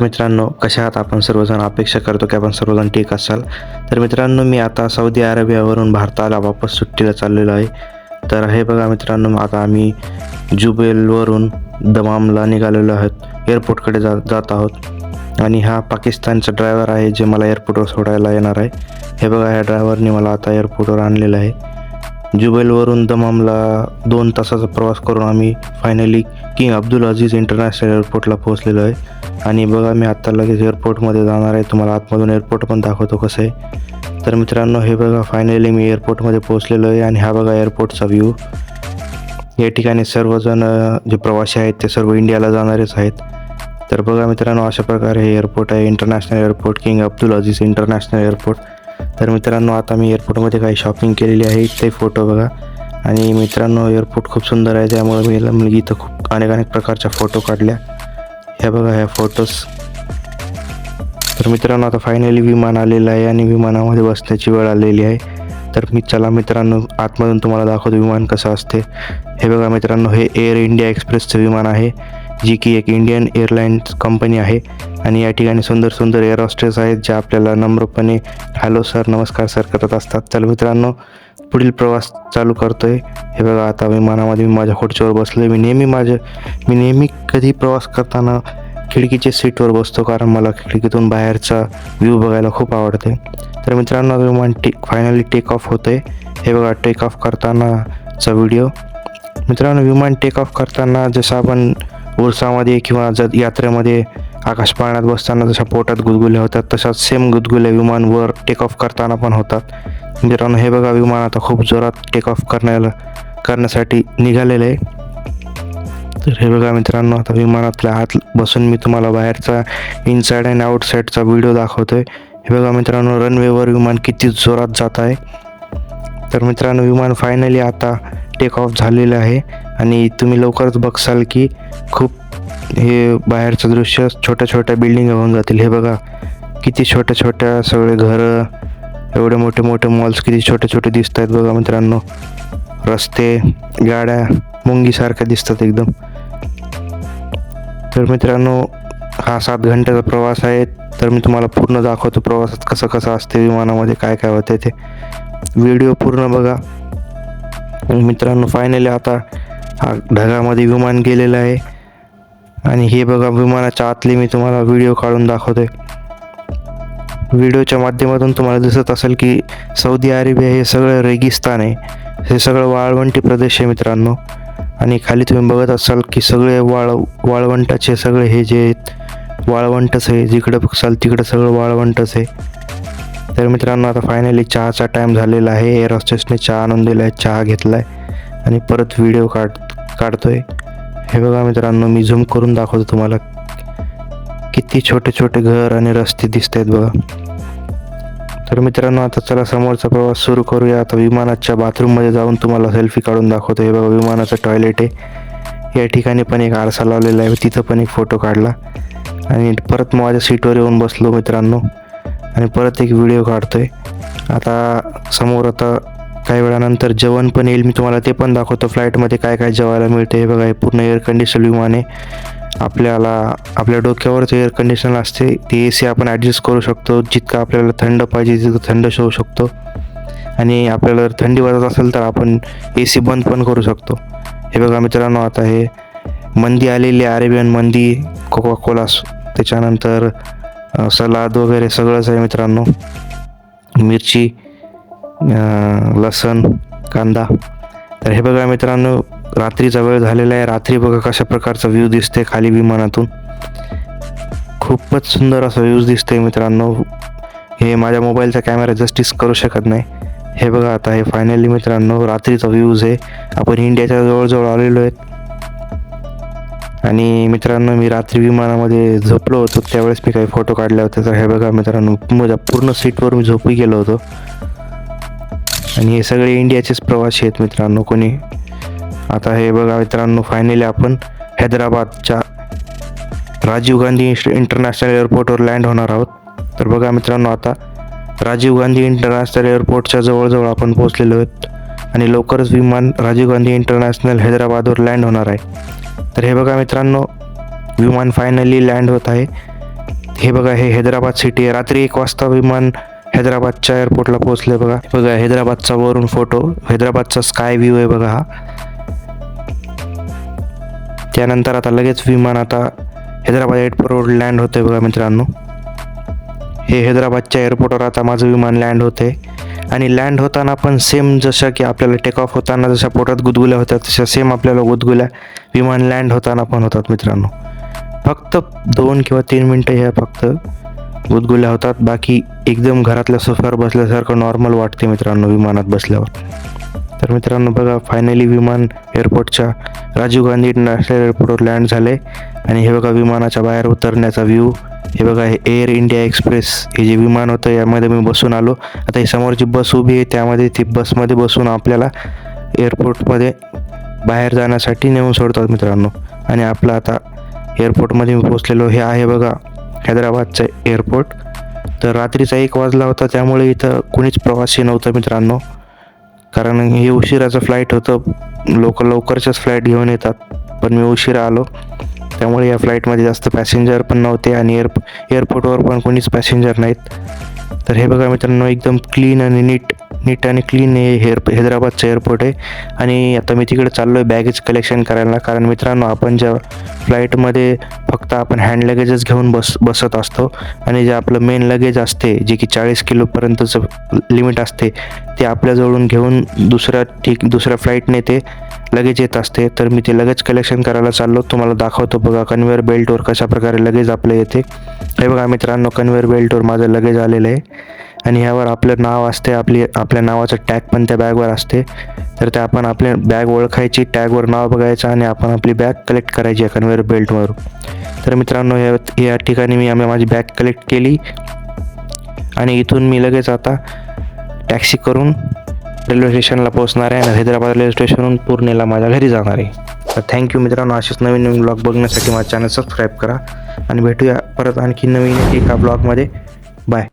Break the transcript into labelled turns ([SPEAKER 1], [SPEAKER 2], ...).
[SPEAKER 1] मित्रांनो कशा आहात आपण सर्वजण अपेक्षा करतो की आपण सर्वजण ठीक असाल? तर मित्रांनो मी आता सौदी अरेबियावरून भारताला वापस सुट्टीला चाललेलो आहे. तर हे बघा मित्रांनो आता आम्ही जुबेलवरून दमामला निघालेलो आहोत. एअरपोर्टकडे जा जात आहोत. आणि हा पाकिस्तानचा ड्रायव्हर आहे जे मला एअरपोर्टवर सोडायला येणार आहे. हे बघा ह्या ड्रायव्हरने मला आता एअरपोर्टवर आणलेलं आहे. जुबेलवरून दमामला दोन तासाचा प्रवास करून आम्ही finally king Abdul Aziz international एअरपोर्टला पोहोचलेलो आहे. आणि बघा मी आत्ता लगेच एअरपोर्टमध्ये जाणार आहे. तुम्हाला आतमधून एअरपोर्ट पण दाखवतो कसं आहे. तर मित्रांनो हे बघा फायनली मी एअरपोर्टमध्ये पोहोचलेलो आहे. आणि हा बघा एअरपोर्टचा व्ह्यू या ठिकाणी सर्वजण जे प्रवासी आहेत ते सर्व इंडियाला जाणारेच आहेत. तर बघा मित्रांनो अशा प्रकारे हे एअरपोर्ट आहे. International airport king Abdul Aziz international airport तर मित्रांनो आता मी एअरपोर्टमध्ये काही शॉपिंग केलेली आहे. ते फोटो बघा. आणि मित्रांनो एअरपोर्ट खूप सुंदर आहे. त्यामुळे मी मुलगी इथं खूप अनेक अनेक प्रकारच्या फोटो काढल्या. ह्या बघा ह्या फोटोज तर मित्रांनो आता फायनली विमान आलेलं आहे आणि विमानामध्ये बसण्याची वेळ आलेली आहे. तर मी चला मित्रांनो आतमधून तुम्हाला दाखवतो विमान कसं असते. हे बघा मित्रांनो हे एअर इंडिया एक्सप्रेसचं विमान आहे. जी की एक इंडियन एअरलाईन्स कंपनी आहे. आणि या ठिकाणी सुंदर सुंदर एअर हॉस्टेस आहेत ज्या आपल्याला नम्रपणे हॅलो सर नमस्कार सर करत असतात. चल मित्रांनो पुढील प्रवास चालू करतो आहे हे बघा आता विमानामध्ये मी माझ्या खुर्चीवर बसलो मी नेहमी माझ्या मी नेहमी कधी प्रवास करताना खिडकीच्या सीटवर बसतो कारण मला खिडकीतून बाहेरचा व्ह्यू बघायला खूप आवडते. तर मित्रांनो विमान टेक फायनली टेक ऑफ होते हे बघा टेक ऑफ करतानाचा व्हिडिओ मित्रांनो विमान टेक ऑफ करताना जसं आपण उरसामध्ये किंवा ज यात्रेमध्ये आकाशपाळण्यात बसताना जशा पोटात गुदगुल्या होतात तशाच सेम गुदगुल्या विमान वर टेक ऑफ करताना पण होतात. मित्रांनो हे बघा विमान आता खूप जोरात टेक ऑफ करण्याला करण्यासाठी निघालेलं आहे. तर हे बघा मित्रांनो आता विमानातल्या आत बसून मी तुम्हाला बाहेरचा इनसाईड अँड आउटसाईडचा व्हिडिओ दाखवतोय. हे बघा मित्रांनो रनवेवर विमान किती जोरात जात आहे. तर मित्रांनो विमान फायनली आता टेक ऑफ झालेलं आहे. आणि तुम्ही लवकरच बघसाल की खूप हे बाहेरचं दृश्य छोट्या छोट्या बिल्डिंग होऊन जातील. हे बघा किती छोट्या छोट्या सगळे घरं एवढे मोठे मोठे मॉल्स किती छोटे छोटे दिसत आहेत बघा मित्रांनो. रस्ते गाड्या मुंगीसारख्या दिसतात एकदम. तर मित्रांनो हा सात घंट्याचा प्रवास आहे. तर मी तुम्हाला पूर्ण दाखवतो प्रवासात कसं कसं असते विमानामध्ये काय काय होते ते. व्हिडिओ पूर्ण बघा. मित्रांनो फायनली आता हा ढगामध्ये विमान गेलेलं आहे. आणि हे बघा विमानाच्या आतले मी तुम्हाला व्हिडिओ काढून दाखवतोय. व्हिडिओच्या माध्यमातून तुम्हाला दिसत असेल की सौदी अरेबिया हे सगळं रेगिस्तान आहे. हे सगळं वाळवंटी प्रदेश आहे मित्रांनो. आणि खाली तुम्ही बघत असाल की सगळे वाळ वाळवंटाचे सगळे हे जे आहेत वाळवंटच आहे. जिकडं बघसाल तिकडं सगळं वाळवंटच आहे. तर मित्रांनो आता फायनली चहाचा टाईम झालेला आहे. एअर हॉस्टेसने चहा आणून दिला आहे चहा घेतला आहे आणि परत व्हिडिओ काढ काढतोय. हे बघा मित्रांनो मी झूम करून दाखवतो तुम्हाला. किती छोटे छोटे घर आणि रस्ते दिसत आहेत बघा. तर मित्रांनो आता चला समोरचा प्रवास सुरू करूया. आता विमानाच्या बाथरूममध्ये जाऊन तुम्हाला सेल्फी काढून दाखवतो. हे बघा विमानाचं टॉयलेट आहे. या ठिकाणी पण एक आरसा लावलेला आहे. तिथं पण एक फोटो काढला. आणि परत माझ्या सीटवर येऊन बसलो मित्रांनो. आणि परत एक व्हिडिओ काढतोय. आता समोर आता काही वेळानंतर जेवण पण येईल. मी तुम्हाला ते पण दाखवतो. फ्लाईटमध्ये काय काय जेवायला मिळते. हे बघा हे पूर्ण एअर कंडिशन विमान आहे. आपल्याला आपल्या डोक्यावर ते एअर कंडिशन असते. ती ए सी आपण ॲडजस्ट करू शकतो. जितकं आपल्याला थंड पाहिजे तितकं थंड शोवू शकतो. आणि आपल्याला जर थंडी वाजत असेल तर आपण ए सी बंद पण करू शकतो. हे बघा मित्रांनो आता हे मंदी आलेली अरेबियन मंदी कोका कोला त्याच्यानंतर सलाद वगैरे सगळंच आहे मित्रांनो. मिरची लसण कांदा. तर हे बघा मित्रांनो रात्रीचा वेळ झालेला आहे. रात्री बघा कशा प्रकारचा व्ह्यू दिसते खाली विमानातून. खूपच सुंदर असा व्ह्यूज दिसते मित्रांनो. हे माझ्या मोबाईलचा कॅमेरा जस्टिस करू शकत नाही. हे बघा आता हे फायनली मित्रांनो रात्रीचा व्ह्यूज आहे. आपण इंडियाच्या जवळजवळ आलेलो आहेत आणि मित्रांनो मी रात्री विमानामध्ये झोपलो होतो. त्यावेळेस मी काही फोटो काढले होते. तर हे बघा मित्रांनो माझ्या पूर्ण सीटवर मी झोपी गेलो होतो. आणि हे सगळे इंडियाचेच प्रवासी आहेत मित्रांनो कोणी आता हे बघा मित्रांनो फायनली आपण हैदराबादच्या राजीव गांधी इंटरनॅशनल एअरपोर्टवर लँड होणार आहोत. तर बघा मित्रांनो आता राजीव गांधी इंटरनॅशनल एअरपोर्टच्या जवळजवळ आपण पोहोचलेलो आहोत. आणि लवकरच विमान राजीव गांधी इंटरनॅशनल हैदराबादवर लँड होणार आहे. तर हे बघा मित्रांनो विमान फायनली लँड होत आहे. हे बघा हे हैदराबाद सिटी रात्री एक वाजता विमान हैदराबादच्या एअरपोर्टला पोहोचले बघा. बघा हैदराबादचा वरून फोटो हैदराबादचा स्काय व्ह्यू आहे बघा हा. त्यानंतर आता लगेच विमान आता हैदराबाद एअरपोर्टवर लँड होते बघा मित्रांनो. हे हैदराबादच्या एअरपोर्टवर आता माझं विमान लँड होते आणि लँड होताना पण सेम जसं की आपल्याला टेक ऑफ होताना जशा पोटात गुदगुल्या होत्या तशा सेम आपल्याला गुदगुल्या विमान लँड होताना पण होतात मित्रांनो. फक्त दोन किंवा तीन मिनटं ह्या फक्त गुदगुल्या होतात. बाकी एकदम घरातल्या सोफ्यावर बसल्यासारखं नॉर्मल वाटते मित्रांनो विमानात बसल्यावर. तर मित्रांनो बघा फायनली विमान एअरपोर्टच्या राजीव गांधी इंटरनॅशनल एअरपोर्टवर लँड झाले. आणि हे बघा विमानाच्या बाहेर उतरण्याचा व्ह्यू हे बघा हे एअर इंडिया एक्सप्रेस हे जे विमान होतं यामध्ये मी बसून आलो. आता ही समोरची बस उभी आहे त्यामध्ये ती बसमध्ये बसून आपल्याला एअरपोर्टमध्ये बाहेर जाण्यासाठी नेऊन सोडतात मित्रांनो. आणि आपलं आता एअरपोर्टमध्ये मी पोचलेलो हे आहे बघा हैदराबादचं एअरपोर्ट तर रात्रीचा एक वाजला होता त्यामुळे इथं कुणीच प्रवासी नव्हतं मित्रांनो. कारण हे उशिराचं फ्लाईट होतं. लोक लवकरच्याच फ्लाईट घेऊन येतात. पण मी उशिरा आलो. त्यामुळे या फ्लाईटमध्ये जास्त पॅसेंजर पण नव्हते आणि एअर एअरपोर्टवर पण कोणीच पॅसेंजर नाहीत. तर हे बघा मित्रांनो एकदम क्लीन आणि नीट नीट आणि क्लीन हे हेअर हैदराबादचं एअरपोर्ट आहे. आणि आता मी तिकडे चाललो आहे बॅगेज कलेक्शन करायला. कारण मित्रांनो आपण ज्या फ्लाईटमध्ये फक्त आपण हँड लगेजच घेऊन बस बसत असतो. आणि जे आपलं मेन लगेज असते जे की चाळीस किलोपर्यंतचं लिमिट असते ते आपल्याजवळून घेऊन दुसऱ्या ठीक दुसऱ्या फ्लाईटने ते लगेज येत असते. तर मी ते लगेज कलेक्शन करायला चाललो. तुम्हाला दाखवतो बघा कन्वेअर बेल्टवर कशा प्रकारे लगेज आपलं येते. हे बघा मित्रांनो कन्वेअर बेल्टवर माझं लगेज आलेलं आहे. आणि ह्यावर आपलं नाव असते आपली आपल्या नावाचं टॅग पण त्या बॅगवर असते. तर ते आपण आपल्या बॅग ओळखायची टॅगवर नाव बघायचं आणि आपण आपली बॅग कलेक्ट करायची आहे कन्वेअर बेल्टवर तर मित्रांनो या या ठिकाणी मी आम्ही माझी बॅग कलेक्ट केली. आणि इथून मी लगेच आता टॅक्सी करून रेल्वे स्टेशनला पोहोचणार आहे आणि हैदराबाद रेल्वे स्टेशनहून पूर्णेला माझ्या घरी जाणार आहे. तर थँक्यू मित्रांनो असेच नवीन नवीन ब्लॉग बघण्यासाठी माझं चॅनल सबस्क्राईब करा. आणि भेटूया परत आणखी नवीन एका ब्लॉगमध्ये बाय